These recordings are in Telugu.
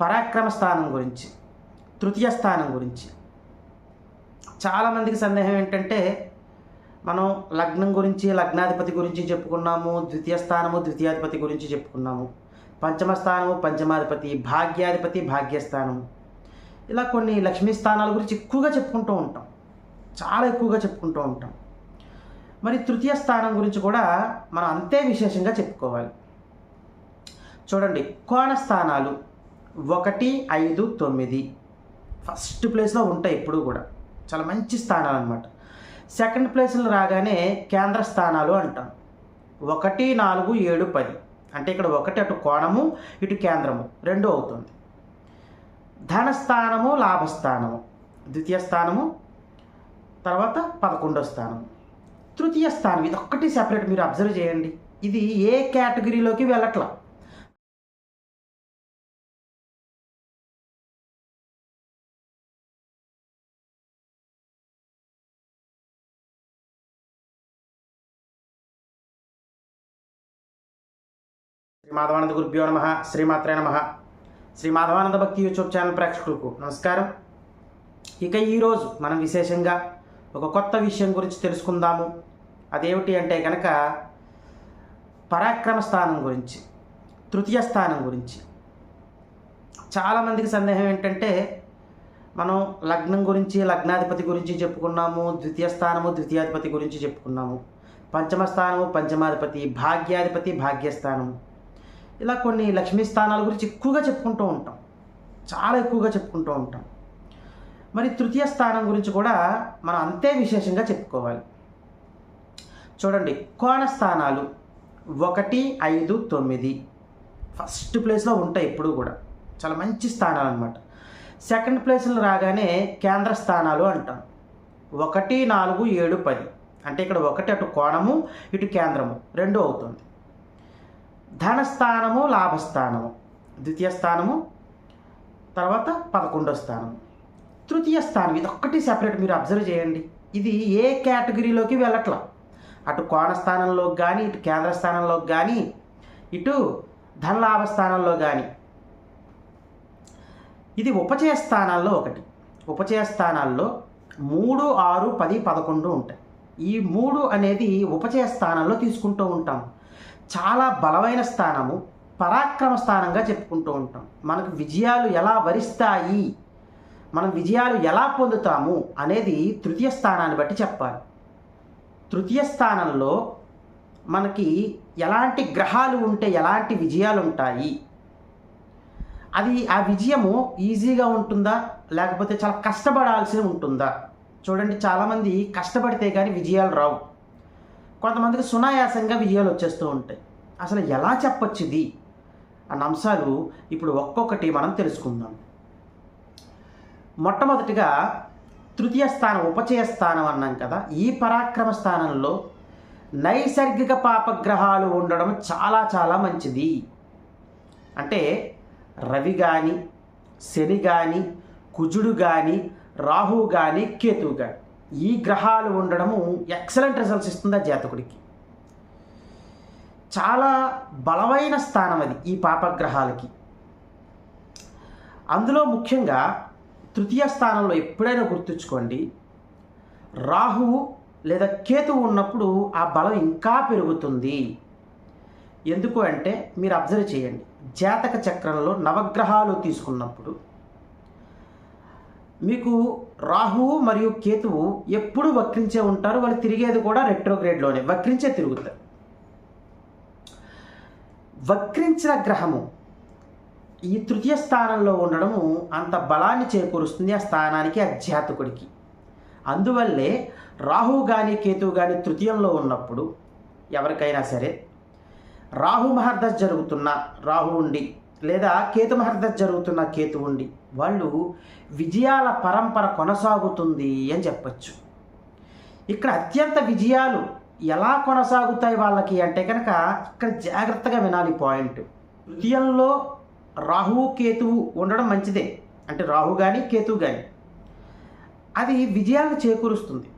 పరాక్రమ స్థానం గురించి తృతీయ స్థానం గురించి. చాలామందికి సందేహం ఏంటంటే మనం లగ్నం గురించి లగ్నాధిపతి గురించి చెప్పుకున్నాము ద్వితీయ స్థానము ద్వితీయాధిపతి గురించి చెప్పుకున్నాము పంచమ స్థానము పంచమాధిపతి భాగ్యాధిపతి భాగ్యస్థానము. ఇలా కొన్ని లక్ష్మీ స్థానాల గురించి ఎక్కువగా చెప్పుకుంటూ ఉంటాం. చాలా ఎక్కువగా చెప్పుకుంటూ ఉంటాం. మరి తృతీయ స్థానం గురించి కూడా మనం అంతే విశేషంగా చెప్పుకోవాలి. చూడండి కోణ స్థానాలు. ఒకటి ఐదు తొమ్మిది. ఫస్ట్ ప్లేస్లో ఉంటాయి ఎప్పుడు కూడా. చాలా మంచి స్థానాలు అనమాట సెకండ్ ప్లేస్లో రాగానే కేంద్ర స్థానాలు అంటాం. ఒకటి నాలుగు ఏడు పది. అంటే ఇక్కడ ఒకటి అటు కోణము ఇటు కేంద్రము. రెండు అవుతుంది. ధనస్థానము లాభస్థానము. ద్వితీయ స్థానము తర్వాత పదకొండో స్థానం తృతీయ స్థానం ఇది ఒక్కటి సెపరేట్ మీరు అబ్జర్వ్ చేయండి. ఇది ఏ కేటగిరీలోకి వెళ్ళట్లా? శ్రీ మాధవానంద గురుభ్యో నమ. శ్రీమాత్రే నమ. శ్రీ మాధవానంద భక్తి యూట్యూబ్ ఛానల్ ప్రేక్షకులకు నమస్కారం. ఇక ఈరోజు మనం విశేషంగా ఒక కొత్త విషయం గురించి తెలుసుకుందాము. అదేమిటి అంటే కనుక పరాక్రమ స్థానం గురించి తృతీయ స్థానం గురించి. చాలామందికి సందేహం ఏంటంటే మనం లగ్నం గురించి లగ్నాధిపతి గురించి చెప్పుకున్నాము ద్వితీయ స్థానము ద్వితీయాధిపతి గురించి చెప్పుకున్నాము. పంచమ స్థానము పంచమాధిపతి భాగ్యాధిపతి భాగ్యస్థానము. ఇలా కొన్ని లక్ష్మీ స్థానాల గురించి ఎక్కువగా చెప్పుకుంటూ ఉంటాం. చాలా ఎక్కువగా చెప్పుకుంటూ ఉంటాం. మరి తృతీయ స్థానం గురించి కూడా మనం అంతే విశేషంగా చెప్పుకోవాలి. చూడండి కోణ స్థానాలు ఒకటి ఐదు తొమ్మిది. ఫస్ట్ ప్లేస్లో ఉంటాయి ఎప్పుడు కూడా. చాలా మంచి స్థానాలు అనమాట సెకండ్ ప్లేస్లో రాగానే కేంద్ర స్థానాలు అంటాం. ఒకటి నాలుగు ఏడు పది. అంటే ఇక్కడ ఒకటి అటు కోణము ఇటు కేంద్రము. రెండు అవుతుంది. ధనస్థానము లాభస్థానము. ద్వితీయ స్థానము తర్వాత పదకొండో స్థానం తృతీయ స్థానం ఇది ఒక్కటి సెపరేట్ మీరు అబ్జర్వ్ చేయండి. ఇది ఏ కేటగిరీలోకి వెళ్ళట్లా? అటు కోణ స్థానంలోకి కానీ ఇటు కేంద్ర స్థానంలోకి కానీ ఇటు ధనలాభ స్థానంలో కానీ ఇది ఉపచయ స్థానాల్లో ఒకటి. ఉపచయ స్థానాల్లో మూడు ఆరు పది పదకొండు ఉంటాయి. ఈ మూడు అనేది ఉపచయ స్థానంలో తీసుకుంటూ ఉంటాం. చాలా బలమైన స్థానము పరాక్రమ స్థానంగా చెప్పుకుంటూ ఉంటాం. మనకు విజయాలు ఎలా వరిస్తాయి మనం విజయాలు ఎలా పొందుతాము అనేది తృతీయ స్థానాన్ని బట్టి చెప్పాలి. తృతీయ స్థానంలో మనకి ఎలాంటి గ్రహాలు ఉంటే ఎలాంటి విజయాలు ఉంటాయి? అది ఆ విజయము ఈజీగా ఉంటుందా? లేకపోతే చాలా కష్టపడాల్సి ఉంటుందా? చూడండి చాలామంది కష్టపడితే కానీ విజయాలు రావు. కొంతమందికి సునాయాసంగా విజయాలు వచ్చేస్తూ ఉంటాయి. అసలు ఎలా చెప్పొచ్చు ఇది? అన్న అంశాలు ఇప్పుడు ఒక్కొక్కటి మనం తెలుసుకుందాం. మొట్టమొదటిగా తృతీయ స్థానం ఉపచయ స్థానం అన్నాం కదా. ఈ పరాక్రమ స్థానంలో నైసర్గిక పాపగ్రహాలు ఉండడం చాలా చాలా మంచిది. అంటే రవి కానీ శని కానీ కుజుడు కానీ రాహు కానీ కేతువు కానీ ఈ గ్రహాలు ఉండడము ఎక్సలెంట్ రిజల్ట్స్ ఇస్తుంది ఆ జాతకుడికి? చాలా బలమైన స్థానం అది ఈ పాపగ్రహాలకి. అందులో ముఖ్యంగా తృతీయ స్థానంలో ఎప్పుడైనా గుర్తుంచుకోండి రాహువు లేదా కేతువు ఉన్నప్పుడు ఆ బలం ఇంకా పెరుగుతుంది. ఎందుకు అంటే మీరు అబ్జర్వ్ చేయండి జాతక చక్రంలో నవగ్రహాలు తీసుకున్నప్పుడు మీకు రాహువు మరియు కేతువు ఎప్పుడు వక్రించే ఉంటారు? వాళ్ళు తిరిగేది కూడా రెట్రోగ్రేడ్లోనే వక్రించే తిరుగుతారు. వక్రించిన గ్రహము ఈ తృతీయ స్థానంలో ఉండడము అంత బలాన్ని చేకూరుస్తుంది ఆ స్థానానికి ఆ జాతకుడికి. అందువల్లే రాహు కానీ కేతువు కానీ తృతీయంలో ఉన్నప్పుడు ఎవరికైనా సరే రాహు మహర్దశ జరుగుతున్న రాహు ఉండి లేదా కేతు మహర్దశ జరుగుతున్న కేతు ఉండి వాళ్ళు విజయాల పరంపర కొనసాగుతుంది అని చెప్పచ్చు. ఇక్కడ అత్యంత విజయాలు ఎలా కొనసాగుతాయి వాళ్ళకి అంటే కనుక ఇక్కడ జాగ్రత్తగా వినాలి పాయింట్. తృతీయంలో రాహువు కేతువు ఉండడం మంచిదే. అంటే రాహు కానీ కేతువు కానీ అది విజయాలు చేకూరుస్తుంది.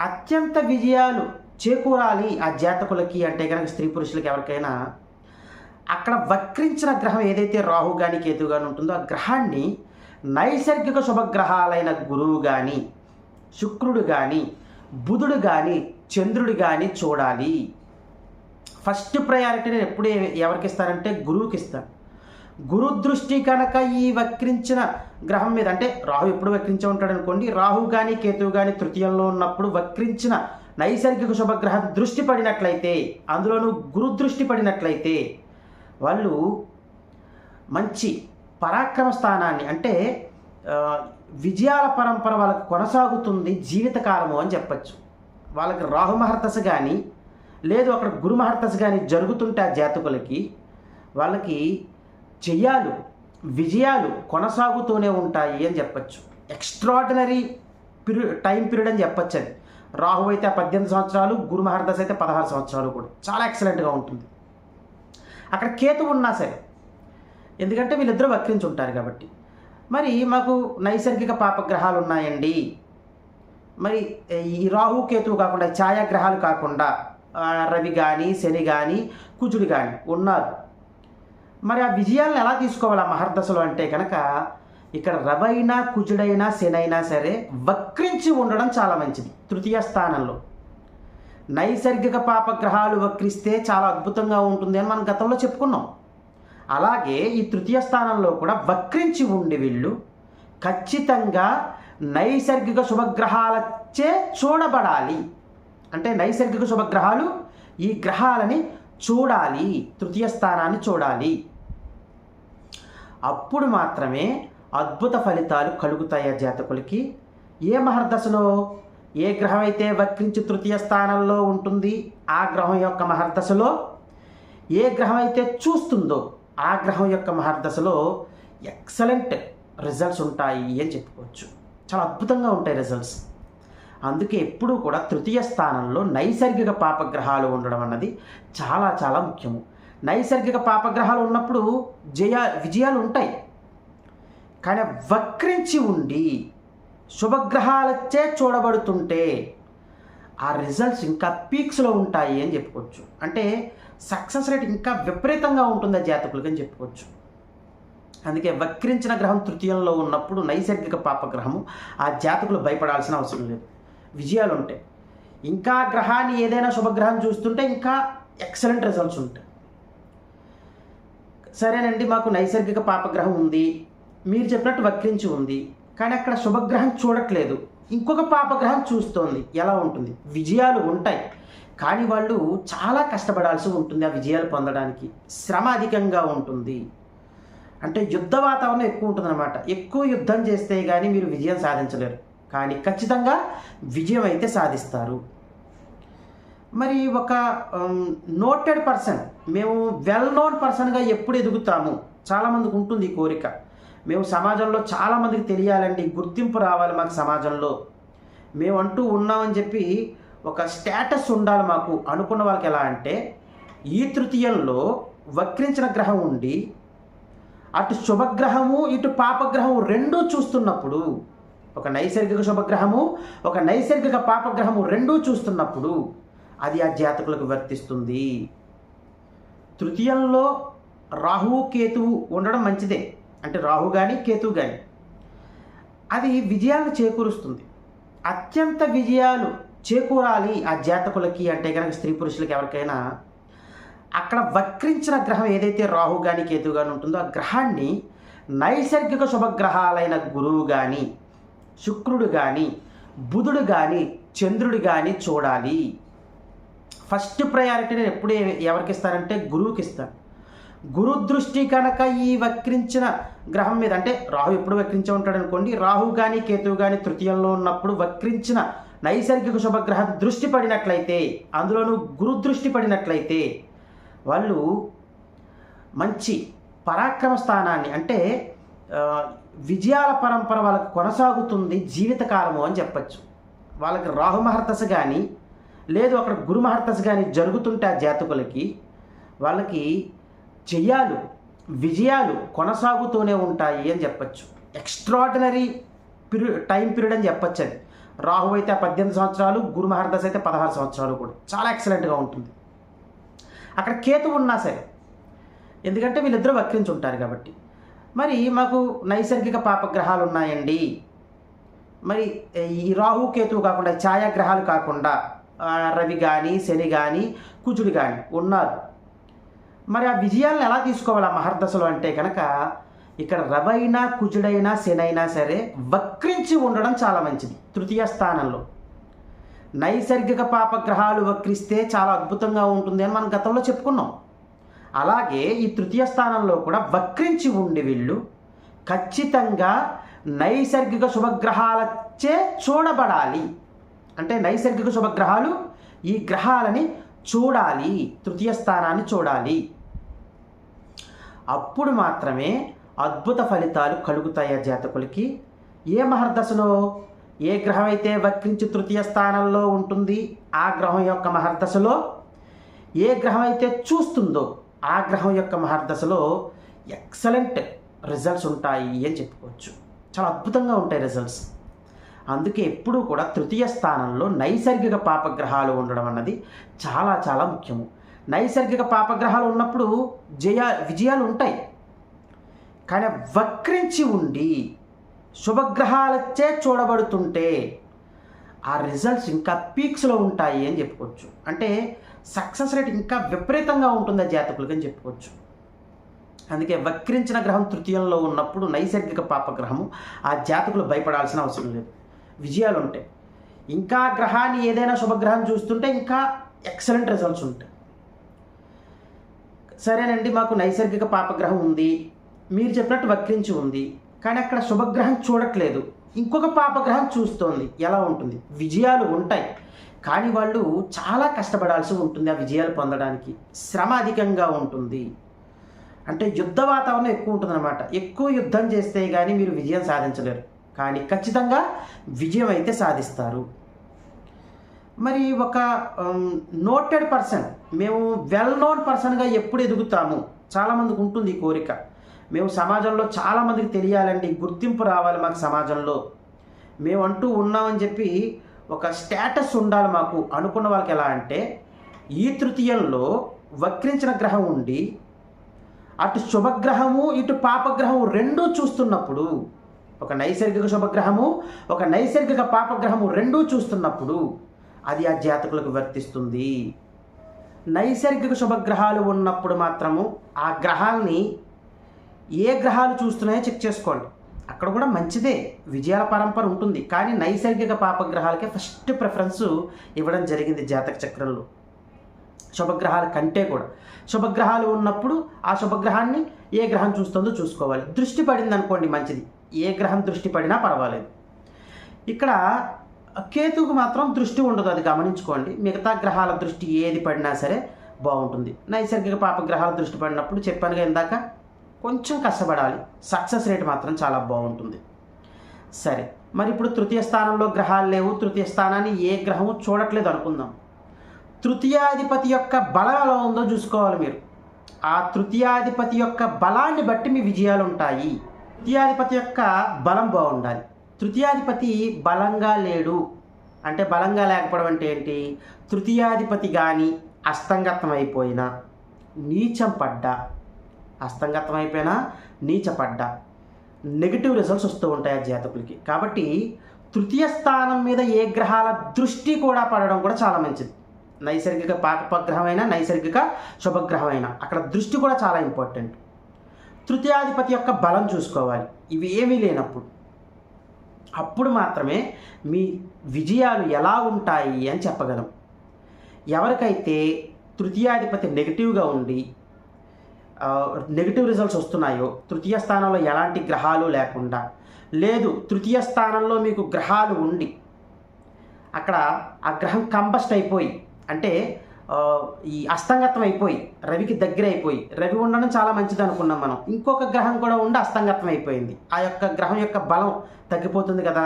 అత్యంత విజయాలు చేకూరాలి ఆ జాతకులకి అంటే కనుక స్త్రీ పురుషులకి ఎవరికైనా. అక్కడ వక్రించిన గ్రహం ఏదైతే రాహు కానీ కేతు కానీ ఉంటుందో ఆ గ్రహాన్ని నైసర్గిక శుభగ్రహాలైన గురువు కానీ శుక్రుడు కానీ బుధుడు కానీ చంద్రుడు కానీ చూడాలి. ఫస్ట్ ప్రయారిటీ నేను ఎప్పుడు ఎవరికి ఇస్తానంటే గురువుకి ఇస్తాను. గురు దృష్టి కనుక ఈ వక్రించిన గ్రహం మీద అంటే రాహు ఎప్పుడు వక్రించే ఉంటాడు అనుకోండి రాహు కానీ కేతువు కానీ తృతీయంలో ఉన్నప్పుడు వక్రించిన నైసర్గిక శుభగ్రహ దృష్టి పడినట్లయితే అందులోనూ గురు దృష్టి పడినట్లయితే వాళ్ళు మంచి పరాక్రమ స్థానాన్ని అంటే విజయాల పరంపర వాళ్ళకి కొనసాగుతుంది జీవితకాలము అని చెప్పచ్చు. వాళ్ళకి రాహు మహర్దశ కానీ లేదు అక్కడ గురు మహర్దశ కానీ జరుగుతుంటే ఆ జాతకులకి వాళ్ళకి జయాలు విజయాలు కొనసాగుతూనే ఉంటాయి అని చెప్పచ్చు. ఎక్స్ట్రాడినరీ పీరియడ్ టైం పీరియడ్ అని చెప్పచ్చు అది. రాహు అయితే పద్దెనిమిది సంవత్సరాలు గురు మహర్దశ అయితే పదహారు సంవత్సరాలు కూడా. చాలా ఎక్సలెంట్గా ఉంటుంది. అక్కడ కేతు ఉన్నా సరే ఎందుకంటే వీళ్ళిద్దరూ వక్రించి ఉంటారు కాబట్టి. మరి మాకు నైసర్గిక పాపగ్రహాలు ఉన్నాయండి మరి ఈ రాహుకేతువు కాకుండా ఛాయాగ్రహాలు కాకుండా రవి కానీ శని కానీ కుజుడు కానీ ఉన్నారు. మరి ఆ విజయాలను ఎలా తీసుకోవాలి ఆ మహర్దశలో అంటే కనుక ఇక్కడ రవైనా కుజుడైనా శనైనా సరే వక్రించి ఉండడం చాలా మంచిది తృతీయ స్థానంలో. నైసర్గిక పాపగ్రహాలు వక్రిస్తే చాలా అద్భుతంగా ఉంటుంది అని మనం గతంలో చెప్పుకున్నాం. అలాగే ఈ తృతీయ స్థానంలో కూడా వక్రించి ఉండి వీళ్ళు ఖచ్చితంగా నైసర్గిక శుభగ్రహాలచే చూడబడాలి. అంటే నైసర్గిక శుభగ్రహాలు ఈ గ్రహాలని చూడాలి తృతీయ స్థానాన్ని చూడాలి. అప్పుడు మాత్రమే అద్భుత ఫలితాలు కలుగుతాయి జాతకులకి. ఏ మహర్దశలో ఏ గ్రహం అయితే వక్రించి తృతీయ స్థానంలో ఉంటుంది ఆ గ్రహం యొక్క మహర్దశలో ఏ గ్రహం అయితే చూస్తుందో ఆ గ్రహం యొక్క మహర్దశలో ఎక్సలెంట్ రిజల్ట్స్ ఉంటాయి అని చెప్పుకోవచ్చు. చాలా అద్భుతంగా ఉంటాయి రిజల్ట్స్. అందుకే ఎప్పుడూ కూడా తృతీయ స్థానంలో నైసర్గిక పాపగ్రహాలు ఉండడం అన్నది చాలా చాలా ముఖ్యము. నైసర్గిక పాపగ్రహాలు ఉన్నప్పుడు జయ విజయాలు ఉంటాయి. కానీ వక్రించి ఉండి శుభగ్రహాలచ్చే చూడబడుతుంటే ఆ రిజల్ట్స్ ఇంకా పీక్స్లో ఉంటాయి అని చెప్పుకోవచ్చు. అంటే సక్సెస్ రేట్ ఇంకా విపరీతంగా ఉంటుంది ఆ జాతకులకి అని చెప్పుకోవచ్చు. అందుకే వక్రించిన గ్రహం తృతీయంలో ఉన్నప్పుడు నైసర్గిక పాపగ్రహము ఆ జాతకులు భయపడాల్సిన అవసరం లేదు. విజయాలు ఉంటాయి. ఇంకా గ్రహాన్ని ఏదైనా శుభగ్రహం చూస్తుంటే ఇంకా ఎక్సలెంట్ రిజల్ట్స్ ఉంటాయి. సరేనండి మాకు నైసర్గిక పాపగ్రహం ఉంది. మీరు చెప్పినట్టు వక్రించి ఉంది. కానీ అక్కడ శుభగ్రహం చూడట్లేదు. ఇంకొక పాపగ్రహం చూస్తోంది. ఎలా ఉంటుంది? విజయాలు ఉంటాయి. కానీ వాళ్ళు చాలా కష్టపడాల్సి ఉంటుంది ఆ విజయాలు పొందడానికి. శ్రమ అధికంగా ఉంటుంది. అంటే యుద్ధ వాతావరణం ఎక్కువ ఉంటుందన్నమాట. ఎక్కువ యుద్ధం చేస్తే కానీ మీరు విజయం సాధించలేరు. కానీ ఖచ్చితంగా విజయం అయితే సాధిస్తారు. మరి ఒక నోటెడ్ పర్సన్ మేము వెల్ నోన్ పర్సన్గా ఎప్పుడు ఎదుగుతాము? చాలామందికి ఉంటుంది ఈ కోరిక. మేము సమాజంలో చాలామందికి తెలియాలండి గుర్తింపు రావాలి మాకు సమాజంలో. మేము అంటూ ఉన్నామని చెప్పి ఒక స్టేటస్ ఉండాలి మాకు. అనుకున్న వాళ్ళకి ఎలా అంటే ఈ తృతీయంలో వక్రించిన గ్రహం ఉండి అటు శుభగ్రహము ఇటు పాపగ్రహము రెండూ చూస్తున్నప్పుడు ఒక నైసర్గిక శుభగ్రహము ఒక నైసర్గిక పాపగ్రహము రెండూ చూస్తున్నప్పుడు అది ఆ జాతకులకు వర్తిస్తుంది. తృతీయంలో రాహువు కేతువు ఉండడం మంచిదే. అంటే రాహు కానీ కేతువు కానీ అది విజయాలను చేకూరుస్తుంది. అత్యంత విజయాలు చేకూరాలి ఆ జాతకులకి అంటే కనుక స్త్రీ పురుషులకి ఎవరికైనా. అక్కడ వక్రించిన గ్రహం ఏదైతే రాహు కానీ కేతు కానీ ఉంటుందో ఆ గ్రహాన్ని నైసర్గిక శుభగ్రహాలైన గురువు కానీ శుక్రుడు కానీ బుధుడు కానీ చంద్రుడు కానీ చూడాలి. ఫస్ట్ ప్రయారిటీ నేను ఎప్పుడు ఎవరికి ఇస్తానంటే గురువుకి ఇస్తాను. గురు దృష్టి కనుక ఈ వక్రించిన గ్రహం మీద అంటే రాహు ఎప్పుడు వక్రించే ఉంటాడు అనుకోండి రాహు కానీ కేతువు కానీ తృతీయంలో ఉన్నప్పుడు వక్రించిన నైసర్గిక శుభగ్రహం దృష్టి పడినట్లయితే అందులోనూ గురు దృష్టి పడినట్లయితే వాళ్ళు మంచి పరాక్రమ స్థానాన్ని అంటే విజయాల పరంపర వాళ్ళకు కొనసాగుతుంది జీవితకాలము అని చెప్పచ్చు. వాళ్ళకి రాహు మహర్దశ కానీ లేదు అక్కడ గురు మహర్దశ కానీ జరుగుతుంటే ఆ జాతకులకి వాళ్ళకి జయాలు విజయాలు కొనసాగుతూనే ఉంటాయి అని చెప్పచ్చు. ఎక్స్ట్రాడినరీ పీరియడ్ టైం పీరియడ్ అని చెప్పచ్చు అది. రాహు అయితే పద్దెనిమిది సంవత్సరాలు గురు మహర్దశ అయితే పదహారు సంవత్సరాలు కూడా. చాలా ఎక్సలెంట్గా ఉంటుంది. అక్కడ కేతు ఉన్నా సరే ఎందుకంటే వీళ్ళిద్దరూ వక్రించి ఉంటారు కాబట్టి. మరి మాకు నైసర్గిక పాపగ్రహాలు ఉన్నాయండి. మరి ఈ రాహు కేతువు కాకుండా ఛాయాగ్రహాలు కాకుండా రవి కానీ శని కానీ కుజుడు కానీ ఉన్నారు. మరి ఆ విజయాలను ఎలా తీసుకోవాలి ఆ మహర్దశలో అంటే కనుక ఇక్కడ రవైనా కుజుడైనా శనైనా సరే వక్రించి ఉండడం చాలా మంచిది. తృతీయ స్థానంలో. నైసర్గిక పాపగ్రహాలు వక్రిస్తే చాలా అద్భుతంగా ఉంటుంది అని మనం గతంలో చెప్పుకున్నాం. అలాగే ఈ తృతీయ స్థానంలో కూడా వక్రించి ఉండి వీళ్ళు ఖచ్చితంగా నైసర్గిక శుభగ్రహాలచే చూడబడాలి. అంటే నైసర్గిక శుభగ్రహాలు ఈ గ్రహాలని చూడాలి తృతీయ స్థానాన్ని చూడాలి. అప్పుడు మాత్రమే అద్భుత ఫలితాలు కలుగుతాయి ఆ జాతకులకి. ఏ మహర్దశలో ఏ గ్రహం అయితే వక్రించి తృతీయ స్థానంలో ఉంటుంది ఆ గ్రహం యొక్క మహర్దశలో ఏ గ్రహం అయితే చూస్తుందో ఆ గ్రహం యొక్క మహర్దశలో ఎక్సలెంట్ రిజల్ట్స్ ఉంటాయి అని చెప్పుకోవచ్చు. చాలా అద్భుతంగా ఉంటాయి రిజల్ట్స్. అందుకే ఎప్పుడూ కూడా తృతీయ స్థానంలో నైసర్గిక పాపగ్రహాలు ఉండడం అన్నది చాలా చాలా ముఖ్యము. నైసర్గిక పాపగ్రహాలు ఉన్నప్పుడు జయ విజయాలు ఉంటాయి. కానీ వక్రించి ఉండి శుభగ్రహాలచే చూడబడుతుంటే ఆ రిజల్ట్స్ ఇంకా పీక్స్లో ఉంటాయి అని చెప్పుకోవచ్చు. అంటే సక్సెస్ రేట్ ఇంకా విపరీతంగా ఉంటుంది ఆ జాతకులకి అని చెప్పుకోవచ్చు. అందుకే వక్రించిన గ్రహం తృతీయంలో ఉన్నప్పుడు నైసర్గిక పాపగ్రహము ఆ జాతకులు భయపడాల్సిన అవసరం లేదు. విజయాలు ఉంటాయి. ఇంకా గ్రహాన్ని ఏదైనా శుభగ్రహం చూస్తుంటే ఇంకా ఎక్సలెంట్ రిజల్ట్స్ ఉంటాయి. సరేనండి మాకు నైసర్గిక పాపగ్రహం ఉంది. మీరు చెప్పినట్టు వక్రించి ఉంది. కానీ అక్కడ శుభగ్రహం చూడట్లేదు. ఇంకొక పాపగ్రహం చూస్తోంది. ఎలా ఉంటుంది? విజయాలు ఉంటాయి. కానీ వాళ్ళు చాలా కష్టపడాల్సి ఉంటుంది ఆ విజయాలు పొందడానికి. శ్రమ అధికంగా ఉంటుంది. అంటే యుద్ధ వాతావరణం ఎక్కువ ఉంటుందన్నమాట. ఎక్కువ యుద్ధం చేస్తే కానీ మీరు విజయం సాధించలేరు. కానీ ఖచ్చితంగా విజయం అయితే సాధిస్తారు. మరి ఒక నోటెడ్ పర్సన్ మేము వెల్ నోన్ పర్సన్గా ఎప్పుడు ఎదుగుతాము. చాలామందికి ఉంటుంది ఈ కోరిక. మేము సమాజంలో చాలామందికి తెలియాలండి గుర్తింపు రావాలి మాకు సమాజంలో. మేము అంటూ ఉన్నామని చెప్పి ఒక స్టేటస్ ఉండాలి మాకు. అనుకున్న వాళ్ళకి ఎలా అంటే ఈ తృతీయంలో వక్రించిన గ్రహం ఉండి అటు శుభగ్రహము ఇటు పాపగ్రహము రెండూ చూస్తున్నప్పుడు ఒక నైసర్గిక శుభగ్రహము ఒక నైసర్గిక పాపగ్రహము రెండూ చూస్తున్నప్పుడు అది ఆ జాతకులకు వర్తిస్తుంది. నైసర్గిక శుభగ్రహాలు ఉన్నప్పుడు మాత్రము ఆ గ్రహాల్ని ఏ గ్రహాలు చూస్తున్నాయో చెక్ చేసుకోండి. అక్కడ కూడా మంచిదే. విజయాల పరంపర ఉంటుంది. కానీ నైసర్గిక పాపగ్రహాలకే ఫస్ట్ ప్రిఫరెన్స్ ఇవ్వడం జరిగింది జాతక చక్రంలో. శుభగ్రహాల కంటే కూడా. శుభగ్రహాలు ఉన్నప్పుడు ఆ శుభగ్రహాన్ని ఏ గ్రహం చూస్తుందో చూసుకోవాలి. దృష్టి పడింది అనుకోండి మంచిది. ఏ గ్రహం దృష్టి పడినా పర్వాలేదు. ఇక్కడ కేతువుకు మాత్రం దృష్టి ఉండదు అది గమనించుకోండి. మిగతా గ్రహాల దృష్టి ఏది పడినా సరే బాగుంటుంది. నైసర్గిక పాపగ్రహాల దృష్టి పడినప్పుడు చెప్పానుగా ఇందాక కొంచెం కష్టపడాలి. సక్సెస్ రేట్ మాత్రం చాలా బాగుంటుంది. సరే మరి ఇప్పుడు తృతీయ స్థానంలో గ్రహాలు లేవు. తృతీయ స్థానాన్ని ఏ గ్రహము చూడట్లేదు అనుకుందాం. తృతీయాధిపతి యొక్క బలం ఎలా ఉందో చూసుకోవాలి మీరు. ఆ తృతీయాధిపతి యొక్క బలాన్ని బట్టి మీ విజయాలు ఉంటాయి. తృతీయాధిపతి యొక్క బలం బాగుండాలి. తృతీయాధిపతి బలంగా లేడు. అంటే బలంగా లేకపోవడం అంటే ఏంటి? తృతీయాధిపతి కానీ అస్తంగతం అయిపోయినా నీచం పడ్డా అస్తంగతం అయిపోయినా నీచపడ్డా నెగిటివ్ రిజల్ట్స్ వస్తూ ఉంటాయి ఆ జాతకులకి. కాబట్టి తృతీయ స్థానం మీద ఏ గ్రహాల దృష్టి కూడా పడడం కూడా చాలా మంచిది. నైసర్గిక పాకపగ్రహమైన నైసర్గిక శుభగ్రహమైనా అక్కడ దృష్టి కూడా చాలా ఇంపార్టెంట్ తృతీయాధిపతి యొక్క బలం చూసుకోవాలి. ఇవి ఏమీ లేనప్పుడు. అప్పుడు మాత్రమే మీ విజయాలు ఎలా ఉంటాయి అని చెప్పగలం. ఎవరికైతే తృతీయాధిపతి నెగిటివ్గా ఉండి నెగిటివ్ రిజల్ట్స్ వస్తున్నాయో తృతీయ స్థానంలో ఎలాంటి గ్రహాలు లేకుండా లేదు తృతీయ స్థానంలో మీకు గ్రహాలు ఉండి అక్కడ ఆ గ్రహం కంబస్ట్ అయిపోయి అంటే ఈ అస్తంగతం అయిపోయి రవికి దగ్గర అయిపోయి రవి ఉండడం చాలా మంచిది అనుకున్నాం మనం. ఇంకొక గ్రహం కూడా ఉండి అస్తంగతం అయిపోయింది. ఆ యొక్క గ్రహం యొక్క బలం తగ్గిపోతుంది కదా.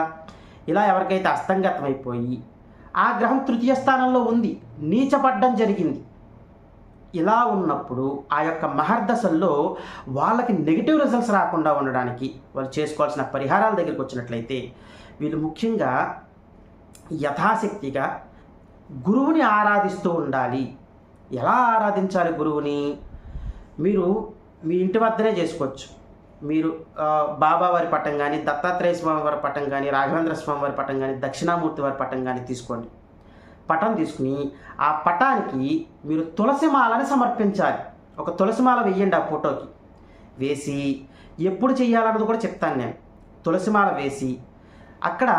ఇలా ఎవరికైతే అస్తంగతం అయిపోయి ఆ గ్రహం తృతీయ స్థానంలో ఉంది నీచపడ్డం జరిగింది. ఇలా ఉన్నప్పుడు ఆ యొక్క మహర్దశల్లో వాళ్ళకి నెగిటివ్ రిజల్ట్స్ రాకుండా ఉండడానికి వాళ్ళు చేసుకోవాల్సిన పరిహారాల దగ్గరికి వచ్చినట్లయితే వీళ్ళు ముఖ్యంగా యథాశక్తిగా గురువుని ఆరాధిస్తూ ఉండాలి. ఎలా ఆరాధించాలి గురువుని? మీరు మీ ఇంటి వద్దనే చేసుకోవచ్చు. మీరు బాబావారి బాబా వారి పటం కానీ దత్తాత్రేయ స్వామి వారి పటం కానీ రాఘవేంద్ర స్వామి వారి పటం కానీ దక్షిణామూర్తి వారి పటం కానీ తీసుకోండి. పటం తీసుకుని ఆ పటానికి మీరు తులసి మాలని సమర్పించాలి. ఒక తులసి మాల వెయ్యండి ఆ ఫోటోకి. వేసి ఎప్పుడు చేయాలన్నది కూడా చెప్తాను నేను. తులసి మాల వేసి అక్కడ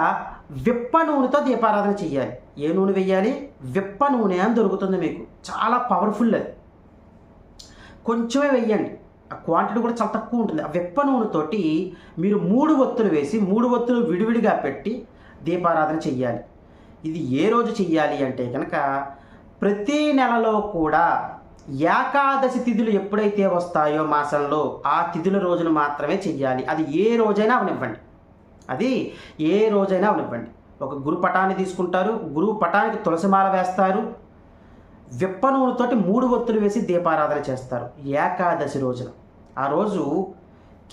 విప్ప నూనెతో దీపారాధన చేయాలి ఏ నూనె వెయ్యాలి? విప్ప నూనె అని దొరుకుతుంది మీకు. చాలా పవర్ఫుల్ అది. కొంచెమే వెయ్యండి. ఆ క్వాంటిటీ కూడా చాలా తక్కువ ఉంటుంది. ఆ విప్ప నూనెతోటి మీరు మూడు ఒత్తులు వేసి మూడు ఒత్తులు విడివిడిగా పెట్టి దీపారాధన చెయ్యాలి. ఇది ఏ రోజు చెయ్యాలి అంటే కనుక ప్రతి నెలలో కూడా ఏకాదశి తిథులు ఎప్పుడైతే వస్తాయో మాసంలో ఆ తిథుల రోజున మాత్రమే చెయ్యాలి. అది ఏ రోజైనా అవనివ్వండి. అది ఏ రోజైనా అవనివ్వండి. ఒక గురు పటాన్ని తీసుకుంటారు. గురువు పటానికి తులసిమాల వేస్తారు. విప్ప నూనెతోటి మూడు ఒత్తులు వేసి దీపారాధన చేస్తారు. ఏకాదశి రోజున. ఆ రోజు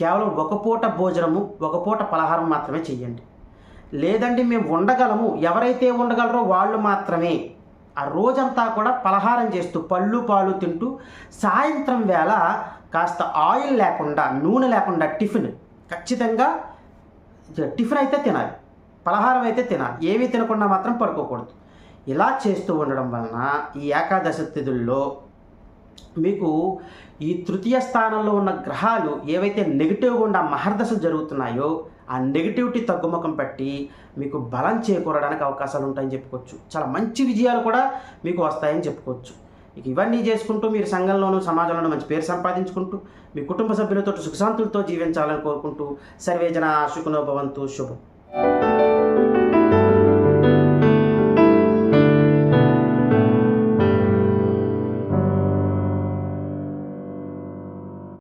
కేవలం ఒక పూట భోజనము ఒక పూట పలహారం మాత్రమే చెయ్యండి లేదండి మేము ఉండగలము ఎవరైతే ఉండగలరో వాళ్ళు మాత్రమే. ఆ రోజంతా కూడా పలహారం చేస్తూ పళ్ళు పాలు తింటూ సాయంత్రం వేళ కాస్త ఆయిల్ లేకుండా నూనె లేకుండా టిఫిన్. ఖచ్చితంగా టిఫిన్ అయితే తినాలి. పలహారం అయితే తినాలి. ఏవి తినకుండా మాత్రం పడుకోకూడదు. ఇలా చేస్తూ ఉండడం వలన ఈ ఏకాదశ తిథుల్లో మీకు ఈ తృతీయ స్థానంలో ఉన్న గ్రహాలు ఏవైతే నెగిటివ్గా ఉన్న మహర్దశలు జరుగుతున్నాయో ఆ నెగిటివిటీ తగ్గుముఖం పట్టి మీకు బలం చేకూరడానికి అవకాశాలు ఉంటాయని చెప్పుకోవచ్చు. చాలా మంచి విజయాలు కూడా మీకు వస్తాయని చెప్పుకోవచ్చు. ఇక ఇవన్నీ చేసుకుంటూ మీరు సంఘంలోనూ సమాజంలోనూ మంచి పేరు సంపాదించుకుంటూ మీ కుటుంబ సభ్యులతో సుఖశాంతులతో జీవించాలని కోరుకుంటూ సర్వేజన సుఖనో భవంతు శుభం.